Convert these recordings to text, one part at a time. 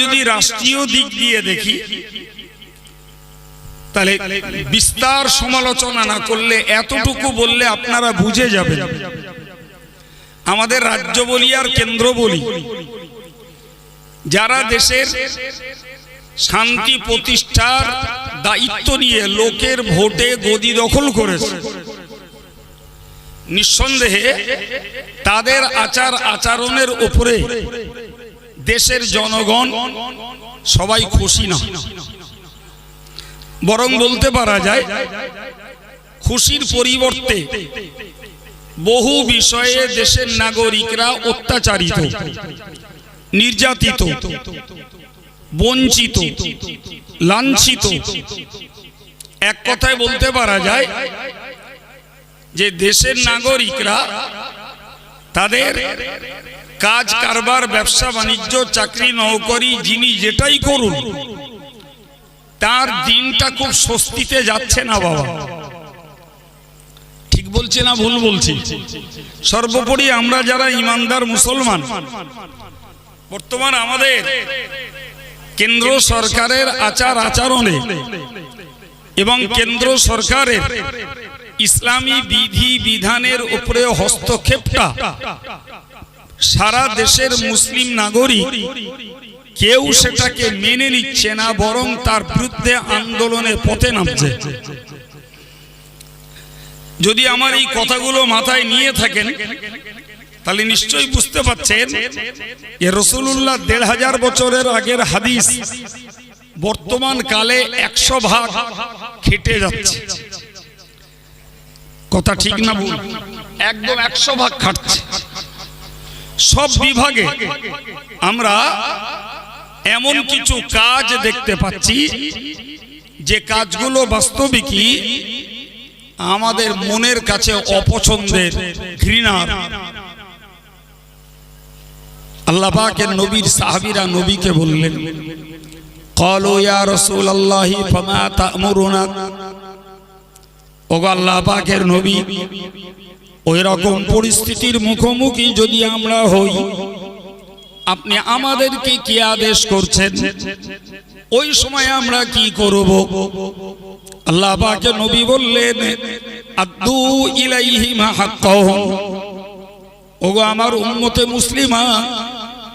যদি রাষ্ট্রীয় দিক দিয়ে দেখি তাহলে বিস্তার সমালোচনা না করলে এতটুকু বললে আপনারা বুঝে যাবেন। আমাদের রাজ্য বলি আর কেন্দ্র বলি। যারা দেশের শান্তি প্রতিষ্ঠার দায়িত্ব নিয়ে লোকের ভোটে গদি দখল করেছে। নিঃসন্দেহে তাদের আচার আচরণের উপরে দেশের জনগণ সবাই খুশি না। বরং বলতে পারা যায়, খুশির পরিবর্তে বহু বিষয়ে দেশের নাগরিকরা অত্যাচারিত, নির্যাতিত, বঞ্চিত, লাঞ্ছিত। এক কথায় বলতে পারা যায় যে দেশের নাগরিকরা তাদের কাজ কারবার, ব্যবসা বাণিজ্য, চাকরি নৌকরি, যিনি যেটাই করুন, তার দিনটা খুব স্বস্তিতে যাচ্ছে না বাবা। ঠিক বলছি না ভুল বলছি? সর্বোপরি আমরা যারা ইমানদার মুসলমান, বর্তমান আমাদের কেন্দ্র সরকারের আচার আচরণে এবং কেন্দ্র সরকারের ইসলামী বিধি বিধানের উপরে হস্তক্ষেপটা সারা দেশের মুসলিম নাগরিক কেউ সেটাকে মেনে নিচ্ছে না, বরং তার বিরুদ্ধে আন্দোলনের পথে নামছে। যদি আমার এই কথাগুলো মাথায় নিয়ে থাকেন, তাহলে নিশ্চয়ই বুঝতে পারছেন যে রসুল্লাহ দেড় হাজার বছরের আগের হাদিস বর্তমান কালে একশো ভাগ খেটে যাচ্ছে। কথা ঠিক না ভুল? একদম একশো ভাগ খাটছে। সব বিভাগে আমরা এমন কিছু কাজ দেখতে পাচ্ছি যে কাজগুলো বাস্তবিকই আমাদের মনের কাছে অপছন্দের ঘৃণার আল্লাপাকের নবীর সাহাবিরা নবীকে বললেন কলো ইয়া রসুল তা'মুরুনা? ওগো আল্লাহ পাকের নবী ওই রকম পরিস্থিতির মুখোমুখি যদি আমরা হই আপনি আমাদেরকে কি আদেশ করছেন? ওই সময় আমরা কি করব? আল্লাহ পাকের নবী বললেন আদু ইলাইহিম হাক্কাহুম। ওগো আমার উম্মতে মুসলিমা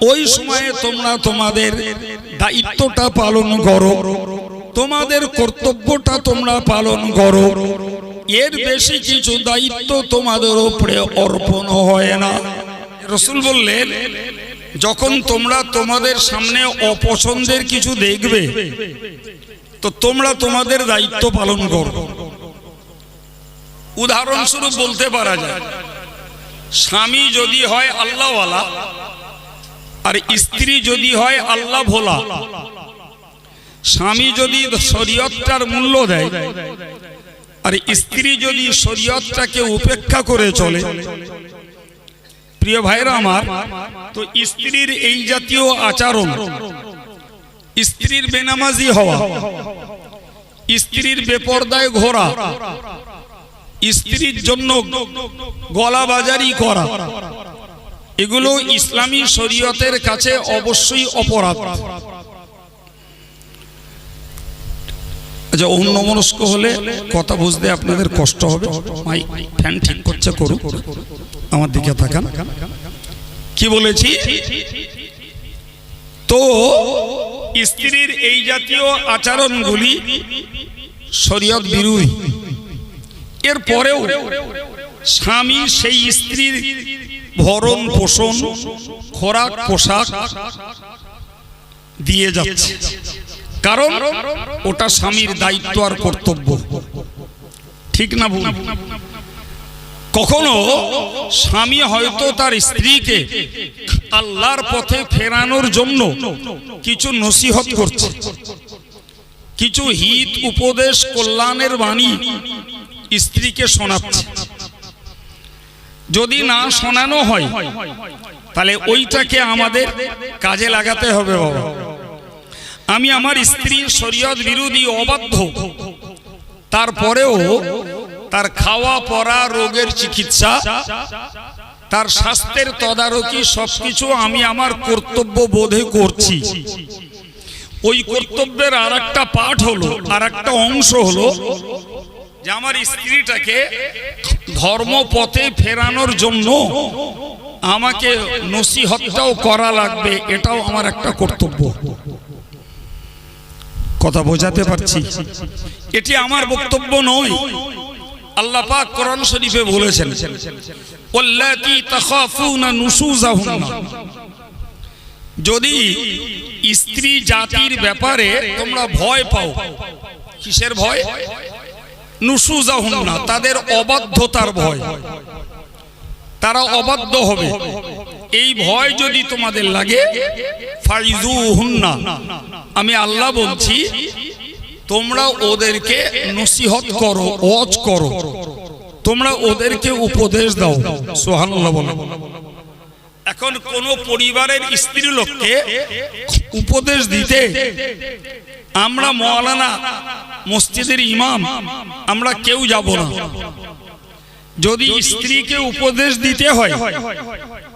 ওই সময়ে তোমরা তোমাদের দায়িত্বটা পালন করো তোমাদের কর্তব্যটা তোমরা পালন করো। এর বেশি কিছু দায়িত্ব তোমাদের উপরে অর্পণ হয় না। রসুল বললেন, যখন তোমরা তোমাদের সামনে অপছন্দের কিছু দেখবে, তো তোমরা তোমাদের দায়িত্ব পালন করো। উদাহরণস্বরূপ বলতে পারা যায়, স্বামী যদি হয় আল্লাহওয়ালা, আর স্ত্রী যদি হয় আল্লাহ ভোলা স্বামী যদি শরীয়তটার মূল্য দেয় আর স্ত্রী যদি শরীয়তটাকে উপেক্ষা করে চলে, প্রিয় ভাইরা আমার, তো স্ত্রীর এই জাতীয় আচরণ, স্ত্রীর বেনামাজি হওয়া, স্ত্রীর বেপর্দায় ঘোরা, স্ত্রীর জন্য গলাবাজারি করা, এগুলো ইসলামী শরীয়তের কাছে অবশ্যই অপরাধ। আচ্ছা অন্য মনস্ক হলে কথা বুঝতে আপনাদের কষ্ট হবে। মাই ফ্যান ঠিক করছে, করুক। আমার দিকে তাকান। কি বলেছি? তো স্ত্রীর এই জাতীয় আচরণগুলি শরীয়ত বিরোধী। এর পরেও স্বামী সেই স্ত্রীর ভরণ পোষণ, খোরাক পোশাক দিয়ে যাচ্ছে। কারণ ওটা স্বামীর দায়িত্ব আর কর্তব্য। ঠিক না ভুল? কখনো স্বামী হয়তো তার স্ত্রীকে আল্লাহর পথে ফেরানোর জন্য কিছু নসিহত করছে। কিছু হিত, উপদেশ, কল্যাণের বাণী স্ত্রীকে শোনাচ্ছে। যদি না শোনানো হয়, তাহলে ওইটাকে আমাদের কাজে লাগাতে হবে বাবা। আমি আমার স্ত্রীর শরীয়ত বিরোধী অবাধ্য। তারপরেও তার খাওয়া পরা রোগের চিকিৎসা, তার স্বাস্থ্যের তদারকি সবকিছু আমি আমার কর্তব্য বোধে করছি। ওই কর্তব্যের আর একটা পাঠ হলো আর একটা অংশ হলো যে আমার স্ত্রীটাকে ধর্মপথে ফেরানোর জন্য আমাকে নসিহতটাও করা লাগবে, এটাও আমার একটা কর্তব্য। কথা বোঝাতে পারছি। এটি আমার বক্তব্য নয়। আল্লাহ পাক কোরআন শরীফে বলেছেন ওয়াল্লাতি তাখাফুনা নুশুজাহুন্না যদি স্ত্রী জাতির ব্যাপারে তোমরা ভয় পাও কিসের ভয়? নুশুজাহুন্না তাদের অবাধ্যতার ভয়। তারা অবাধ্য হবে। এই ভয় যদি তোমাদের লাগে আমি আল্লাহ বলছি, তোমরা ওদেরকে নসিহত করো, ওয়াজ করো। তোমরা ওদেরকে উপদেশ দাও। বলো। এখন কোন পরিবারের স্ত্রী লোককে উপদেশ দিতে আমরা মৌলানা মসজিদের ইমাম, আমরা কেউ যাব না। যদি স্ত্রীকে উপদেশ দিতে হয়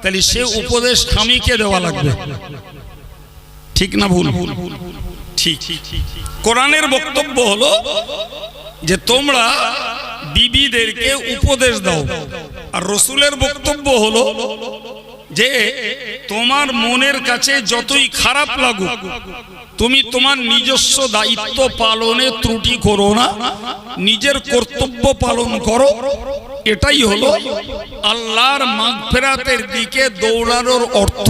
তাহলে সে উপদেশ স্বামীকে দেওয়া লাগবে। ঠিক না ভুল? ঠিক। কোরআনের বক্তব্য হলো যে তোমরা বিবিদেরকে উপদেশ দাও। আর রসুলের বক্তব্য হলো যে তোমার মনের কাছে যতই খারাপ লাগুক, তুমি তোমার নিজস্ব দায়িত্ব পালনে ত্রুটি করো না, নিজের কর্তব্য পালন করো। এটাই হলো আল্লাহর মাগফেরাতের দিকে দৌড়ানোর অর্থ।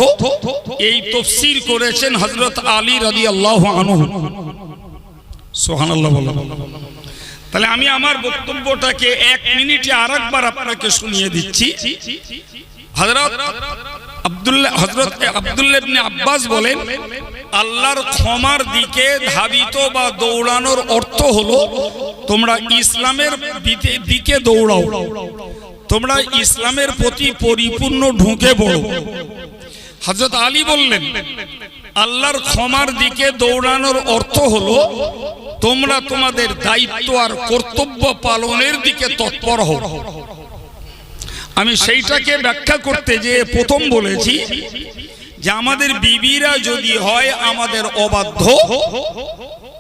এই তফসির করেছেন হজরত আলী রাদি আল্লাহ সোহান তাহলে আমি আমার বক্তব্যটাকে এক মিনিটে আর একবার আপনাকে শুনিয়ে দিচ্ছি। হজরত আব্দুল্লাহ হজরত আব্দুল্লাহ আব্বাস বলেন, আল্লাহর ক্ষমার দিকে ধাবিত বা দৌড়ানোর অর্থ হলো, তোমরা ইসলামের দিকে দৌড়াও। তোমরা ইসলামের প্রতি পরিপূর্ণ ঢুকে পড়ো। হজরত আলী বললেন, আল্লাহর ক্ষমার দিকে দৌড়ানোর অর্থ হলো, তোমরা তোমাদের দায়িত্ব আর কর্তব্য পালনের দিকে তৎপর হও। আমি সেইটাকে ব্যাখ্যা করতে যে প্রথম বলেছি যে আমাদের বিবিরা যদি হয় আমাদের অবাধ্য,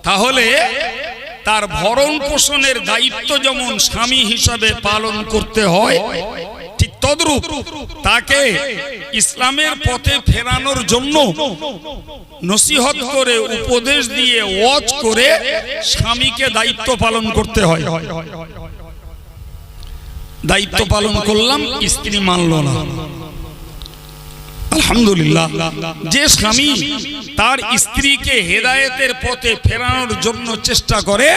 তাহলে তার ভরণ পোষণের দায়িত্ব যেমন স্বামী হিসাবে পালন করতে হয়, ঠিক তদ্রূপ তাকে ইসলামের পথে ফেরানোর জন্য নসিহত করে উপদেশ দিয়ে ওয়াজ করে স্বামীকে দায়িত্ব পালন করতে হয়। দায়িত্ব পালন করলাম, স্ত্রী মানল না। আলহামদুলিল্লাহ, যে স্বামী তার স্ত্রীকে হেদায়েতের পথে ফেরানোর জন্য চেষ্টা করে,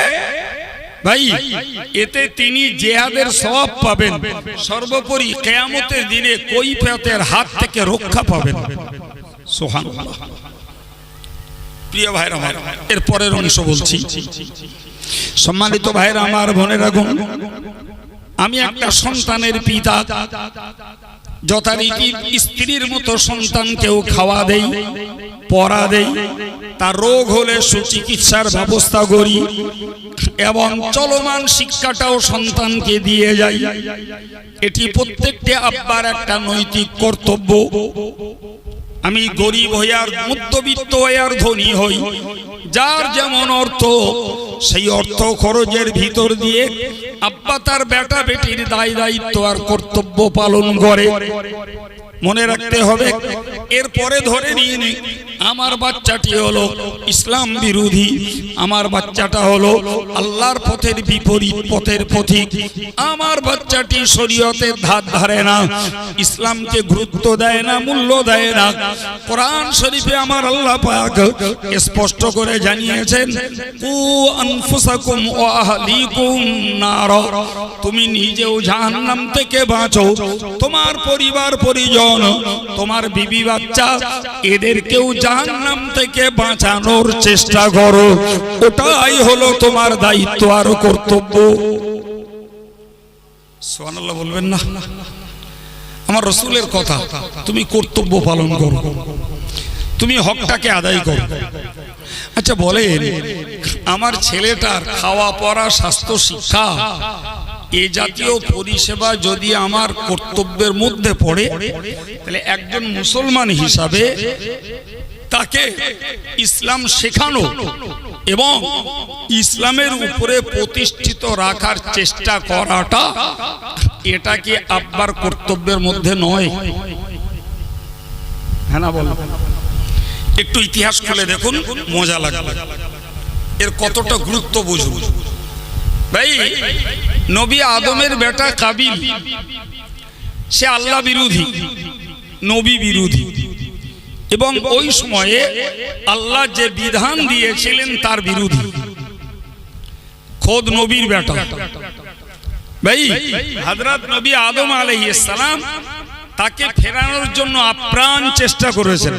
ভাই, এতে তিনি জেহাদের সওয়াব পাবেন। সর্বোপরি কেয়ামতের দিনে কৈফিয়তের হাত থেকে রক্ষা পাবেন। সুবহানাল্লাহ। প্রিয় ভাইরা আমার, এর পরের অংশ বলছি। সম্মানিত ভাইরা আমার, বোনেরা, গুণ। আমি একটা সন্তানের পিতা। যথারীতি স্ত্রীর মতো সন্তানকেও খাওয়া দেই পড়া দেই। তার রোগ হলে সুচিকিৎসার ব্যবস্থা করি এবং চলমান শিক্ষাটাও সন্তানকে দিয়ে যাই। এটি প্রত্যেকটি আব্বার একটা নৈতিক কর্তব্য। আমি গরিব হইয়ার মধ্যবিত্ত হইয়ার ধনী হই। যার যেমন অর্থ, সেই অর্থ খরচের ভিতর দিয়ে আব্বা তার বেটা বেটির দায় দায়িত্ব আর কর্তব্য পালন করে। মনে রাখতে হবে, এরপরে ধরে নিয়ে নি আমার বাচ্চাটি হলো ইসলাম বিরোধী, আমার বাচ্চাটা হলো আল্লাহর পথের বিপরীত পথের পথিক। আমার বাচ্চাটি শরীয়তের ধার ধারে না, ইসলামকে গুরুত্ব দেয় না, মূল্য দেয় না। কোরআন শরীফে আমার আল্লাহ পাক স্পষ্ট করে জানিয়েছেন, কু আনফুসাকুম আহলিকুম নার। তুমি নিজেও জাহান্নাম থেকে বাঁচো, তোমার পরিবার পরিজন তোমার বিবি বাচ্চা এদেরকেও জাহান্নাম থেকে বাঁচানোর চেষ্টা করো। ওটাই হলো তোমার দায়িত্ব আর কর্তব্য। সুবহানাল্লাহ বলবেন না? আমার রসুলের কথা, তুমি কর্তব্য পালন করো। তুমি হকটাকে আদায় করো। আচ্ছা বলেন, আমার ছেলেটার খাওয়া পড়া স্বাস্থ্য শিক্ষা এ জাতীয় পরিষেবা যদি আমার কর্তব্যের মধ্যে পড়ে, তাহলে একজন মুসলমান হিসাবে তাকে ইসলাম শেখানো এবং ইসলামের উপরে প্রতিষ্ঠিত রাখার চেষ্টা করাটা এটা কি আব্বার কর্তব্যের মধ্যে নয়? হ্যাঁ না বলো। একটু ইতিহাস খুলে দেখুন, মজা লাগবে। এর কতটা গুরুত্ব বুঝুন? ভাই, নবী আদমের বেটা কাবিল, সে আল্লাহ বিরোধী, নবী বিরোধী। এবং ওই সময়ে আল্লাহ যে বিধান দিয়েছিলেন তার বিরোধী। খোদ নবীর বেটা। ভাই, হযরত নবী আদম আলাইহিস সালাম তাকে ফেরানোর জন্য আপ্রাণ চেষ্টা করেছেন।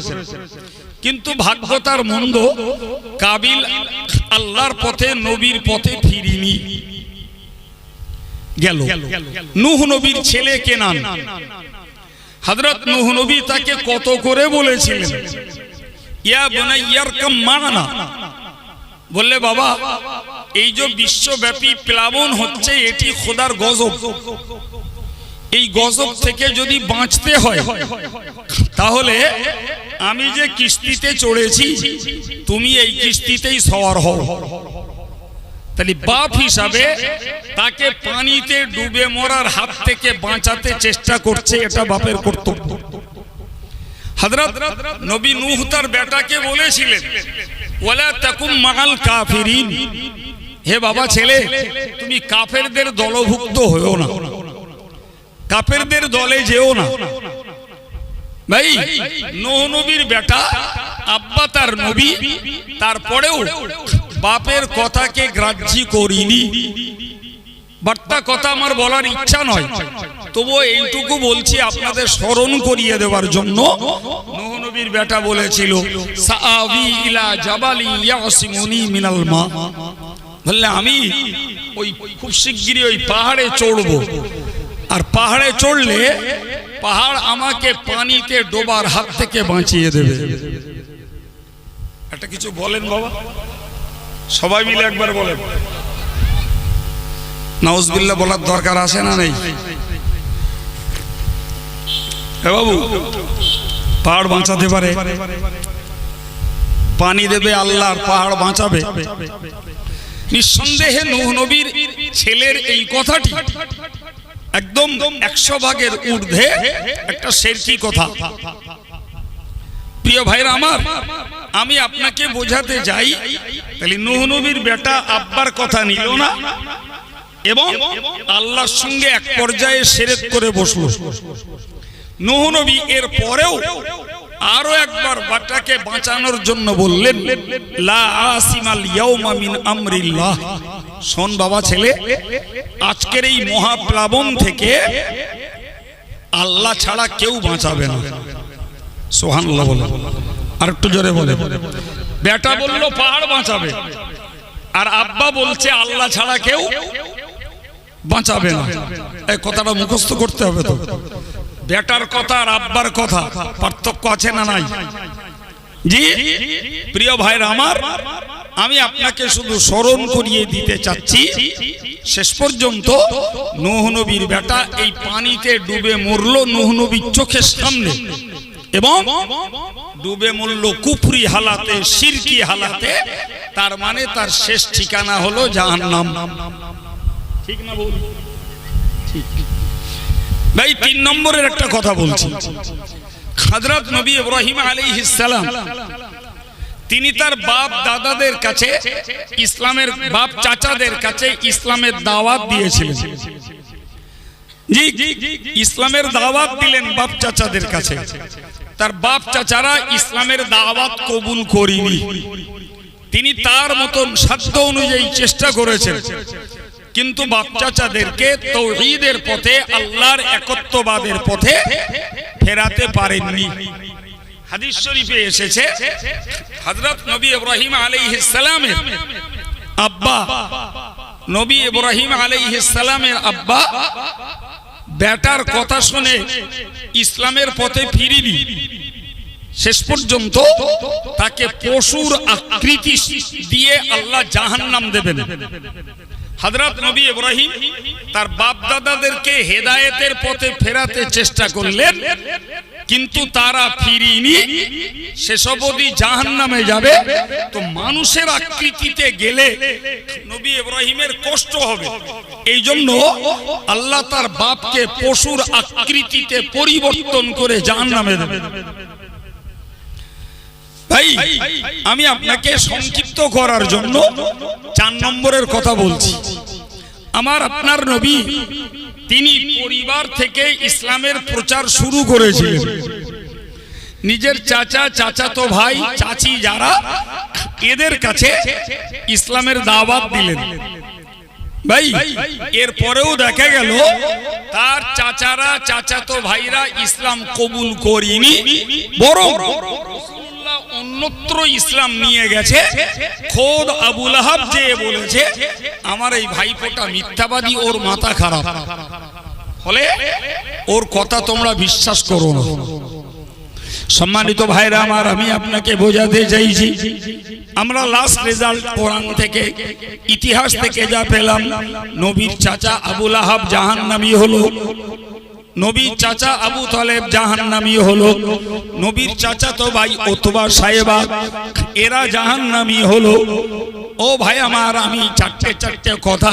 কিন্তু ভাগ্য তার মন্দ কাবিল আল্লাহর পথে, নবীর পথে ফিরিনি। গেল। নূহ নবীর ছেলে কেনান। হযরত নূহ নবী তাকে কত করে বলেছিলেন? ইয়া বুনাইয়ারকাম মানা বললে, বাবা, এই যে বিশ্বব্যাপী প্লাবন হচ্ছে, এটি খোদার গজব। এই গজব থেকে যদি বাঁচতে হয় তাহলে আমি যে কিস্তিতে চড়েছি, তুমি এই কিস্তিতেই সওয়ার হও। তাহলে বাপ হিসাবে তাকে পানিতে ডুবে মরার হাত থেকে বাঁচাতে চেষ্টা করছে এটা বাপের কর্তব্য। বলেছিলেন হে বাবা ছেলে, তুমি কাফেরদের দলভুক্ত হয়েও না। কাফেরদের দলে যেও না। ভাই, নোহ নবীর বেটা, আব্বা তার নবী, তারপরেও বাপের কথাকে গ্রাহ্য করিনি। বার্তা কথা আমার বলার ইচ্ছা নয়। তবুও এইটুকু বলছি আপনাদের স্মরণ করিয়ে দেওয়ার জন্য। নোহ নবীর বেটা বলেছিল মিনাল মা। বললে, আমি ওই খুব শিগগিরই ওই পাহাড়ে চড়বো। আর পাহাড়ে চড়লে পাহাড় আমাকে পানিতে ডোবার হাত থেকে বাঁচিয়ে দেবে। একটা কিছু বলেন বাবা। সবাই মিলে একবার বলেন। নাউজবিল্লা বলার দরকার আছে না নেই? বাবু, পাহাড় বাঁচাতে পারে। পানি দেবে, আল্লাহর পাহাড় বাঁচাবে। নিঃসন্দেহে নবীর ছেলের এই কথাটি একদম একশো ভাগের ঊর্ধ্বে একটা শেরকি কথা। প্রিয় ভাইরা আমার, আমি আপনাকে বোঝাতে যাই তাহলে নুহনবীর বেটা আব্বার কথা নিল না? এবং আল্লাহর সঙ্গে এক পর্যায়ে সেরেক করে বসল। নুহনবী এর পরেও আরও একবার বাটাকে বাঁচানোর জন্য বললেন আমরিল্লাহ। শোন বাবা ছেলে, আজকের এই মহাপ্লাবন থেকে আল্লাহ ছাড়া কেউ বাঁচাবে না। বলে আর একটু জোরে বলে বেটা বলল, পাহাড় বাঁচাবে। আর আব্বা বলছে, আল্লাহ ছাড়া কেউ বাঁচাবে না। এই কথাটা মুখস্থ করতে হবে তো। বেটার কথা আর আব্বার কথা, পার্থক্য আছে না নাই? জি, প্রিয় ভাইরা আমার, আমি আপনাকে শুধু স্মরণ করিয়ে দিতে চাচ্ছি, শেষ পর্যন্ত নবীর বেটা এই পানিতে ডুবে মরল নবীর চোখের সামনে এবং ডুবে মরল কুফরি হালাতে, সিরকি হালাতে, তার মানে তার শেষ ঠিকানা হলো জাহান্নাম। ঠিক না বল ঠিক। ভাই, তিন নম্বরের একটা কথা বলছি। হযরত নবী ইব্রাহিম আলী সালাম, তিনি তার বাপ দাদাদের কাছে, ইসলামের বাপ চাচাদের কাছে ইসলামের দাওয়াত দিয়েছিলেন। জি, ইসলামের দাওয়াত দিলেন বাপ চাচাদের কাছে। তার বাপ চাচারা ইসলামের দাওয়াত কবুল করিনি। তিনি তার মতন সাধ্য অনুযায়ী চেষ্টা করেছেন। কিন্তু বাচ্চাচাদেরকে তৌহিদের পথে, আল্লাহর একত্ববাদের পথে ফেরাতে পারেননি। হাদিস শরীফে এসেছে, হযরত নবী ইব্রাহিম আলাইহিস সালামের আব্বা, নবী ইব্রাহিম আলাইহিস সালামের আব্বা বেটার কথা শুনে ইসলামের পথে ফিরিনি। শেষ পর্যন্ত তাকে পশুর আকৃতি দিয়ে আল্লাহ জাহান্নাম দেবেন। হযরত নবী ইব্রাহিম তার বাপ দাদাদেরকে হেদায়েতের পথে ফেরাতে চেষ্টা করলেন, কিন্তু তারা ফিরিনি। সেসব অবধি জাহান নামে যাবে। তো মানুষের আকৃতিতে গেলে নবী ইব্রাহিমের কষ্ট হবে। এই জন্য আল্লাহ তার বাপকে পশুর আকৃতিতে পরিবর্তন করে জাহান নামে দেবে ভাই, আমি আপনাকে সংক্ষিপ্ত করার জন্য চার নম্বরের কথা বলছি। আমার আপনার নবী, তিনি পরিবার থেকে ইসলামের প্রচার শুরু করেছিলেন। নিজের চাচা, চাচাতো ভাই, চাচি যারা, এদের কাছে ইসলামের দাওয়াত দিলেন। ভাই, এরপরেও দেখা গেল, তার চাচারা, চাচাতো ভাইরা ইসলাম কবুল করিনি রাসূলুল্লাহ অন্যত্র ইসলাম নিয়ে গেছে। খোদ আবুল আহাব যে বলেছে, আমার এই ভাইপোটা মিথ্যাবাদী, ওর মাথা খারাপ। ফলে ওর কথা তোমরা বিশ্বাস করো না। সম্মানিত ভাইরা, আমার আমি আপনাকে বোঝাতে চাইছি, আমরা লাস্ট রেজাল্ট কোরআন থেকে, ইতিহাস থেকে যা পেলাম, নবীর চাচা আবুল আহাব জাহান্নামী হলো। নবীর চাচা আবু তালেব জাহান্নামী হলো। নবীর চাচা তো ভাই অথবা সাহেবা। এরা জাহান্নামী হলো। ও ভাই আমার আমি চারটে চারটে কথা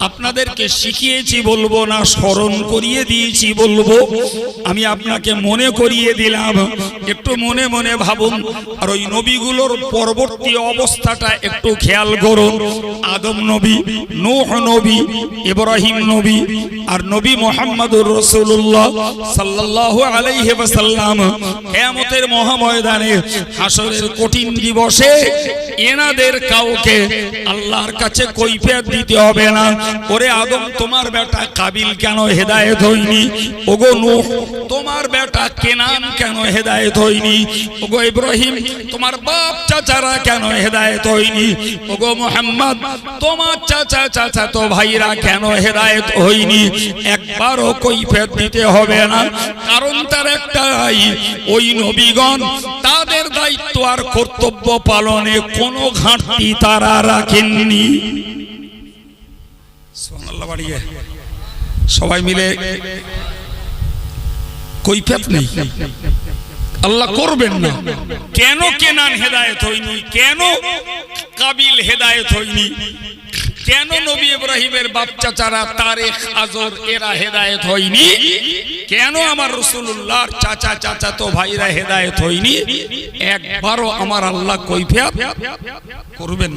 আপনাদেরকে শিখিয়েছি বলব না স্মরণ করিয়ে দিয়েছি বলব। আমি আপনাকে মনে করিয়ে দিলাম। একটু মনে মনে ভাবুন। আর ওই নবীগুলোর পরবর্তী অবস্থাটা একটু খেয়াল করুন। আদম নবী নূহ নবী ইব্রাহিম নবী আর নবী মোহাম্মদুর রসুল্লাহ সাল্লাল্লাহু আলাইহি ওয়াসাল্লাম কিয়ামতের মহাময়দানে হাসরের কঠিন দিবসে এনাদের কাউকে আল্লাহর কাছে কৈফিয়ত দিতে হবে না। ওরে আদম, তোমার বেটা কাবিল কেন হেদায়েত হয়নি? ওগো নূহ, তোমার বেটা কেনান কেন হেদায়েত হয়নি? ওগো ইব্রাহিম, তোমার বাপ চাচারা কেন হেদায়েত হয়নি? ওগো মোহাম্মদ, তোমার চাচা চাচা তো ভাইরা কেন হেদায়েত হয়নি? একবারও কৈফিয়ত দিতে হবে না। কারণ তার একটাই ওই নবীগণ তাদের দায়িত্ব আর কর্তব্য পালনে কোনো ঘাটতি তারা রাখেননি। সবাই মিলে কৈফিয়ত নেই। আল্লাহ করবেন না। কেন কেনান হেদায়েত হয়নি? কেন কাবিল হেদায়েত হয়নি? কেন নবী ইব্রাহিমের বাচ্চা চারা তারেক আজর এরা হেদায়েত হয়নি? কেন আমার রসুল্লাহর চাচা চাচা তো ভাইরা হেদায়েত হয়নি? একবারও আমার আল্লাহ কৈফিয়ত করবেন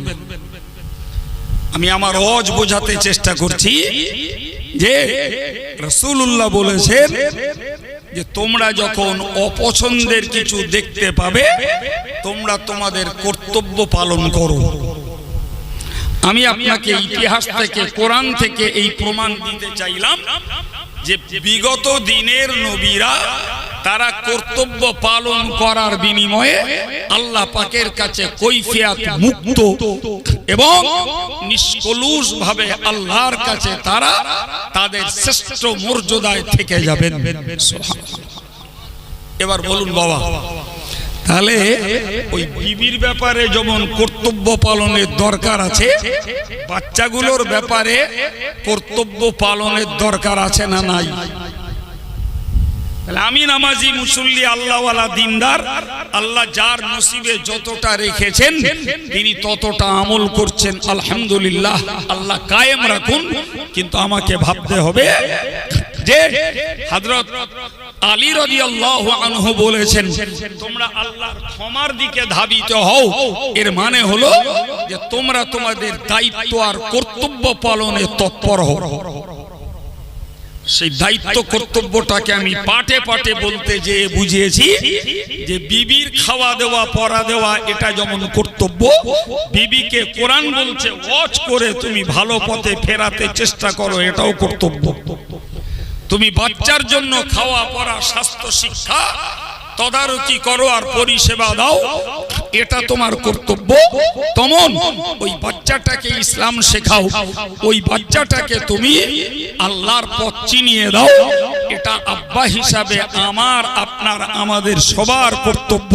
আমি আমার অজ বোঝাতে চেষ্টা করছি যে রসুল্লাহ বলেছেন যে তোমরা যখন অপছন্দের কিছু দেখতে পাবে, তোমরা তোমাদের কর্তব্য পালন করো। আমি আপনাকে ইতিহাস থেকে, কোরআন থেকে এই প্রমাণ দিতে চাইলাম যে বিগত দিনের নবীরা তারা কর্তব্য পালন করার বিনিময়ে আল্লাহ পাকের কাছে কৈফিয়াত মুক্ত এবং নিষ্কলুষ ভাবে আল্লাহর কাছে তারা তাদের শ্রেষ্ঠ মর্যাদায় থেকে যাবেন। এবার বলুন বাবা তাহলে ওই বিবির ব্যাপারে যেমন কর্তব্য পালনের দরকার আছে, বাচ্চাগুলোর ব্যাপারে কর্তব্য পালনের দরকার আছে না নাই? আমি নামাজি মুসল্লি, আল্লাহওয়ালা দিনদার, আল্লাহ যার নসিবে যতটা রেখেছেন, তিনি ততটা আমল করছেন, আলহামদুলিল্লাহ, আল্লাহ কায়েম রাখুন, কিন্তু আমাকে ভাবতে হবে যে, হযরত আলী রাদিয়াল্লাহু আনহু বলেছেন, তোমরা আল্লাহর ক্ষমার দিকে ধাবিত হও। এর মানে হলো যে তোমরা তোমাদের দায়িত্ব আর কর্তব্য পালনে তৎপর হও। সেই দায়িত্ব কর্তব্যটাকে আমি পাটে পাটে বলতে যে বুঝিয়েছি যে বিবির খাওয়া দেওয়া, পড়া দেওয়া, এটা যেমন কর্তব্য, বিবিকে কোরআন বলছে ওয়াচ করে তুমি ভালো পথে ফেরাতে চেষ্টা করো, এটাও কর্তব্য। তুমি বাচ্চার জন্য খাওয়া পড়া স্বাস্থ্য শিক্ষা তদারকি করো আর পরিষেবা দাও, এটা তোমার কর্তব্য। তমন, ওই বাচ্চাটাকে ইসলাম শেখাও, ওই বাচ্চাটাকে তুমি আল্লাহর পথ চিনিয়ে দাও, এটা আব্বা হিসাবে আমার, আপনার, আমাদের সবার কর্তব্য।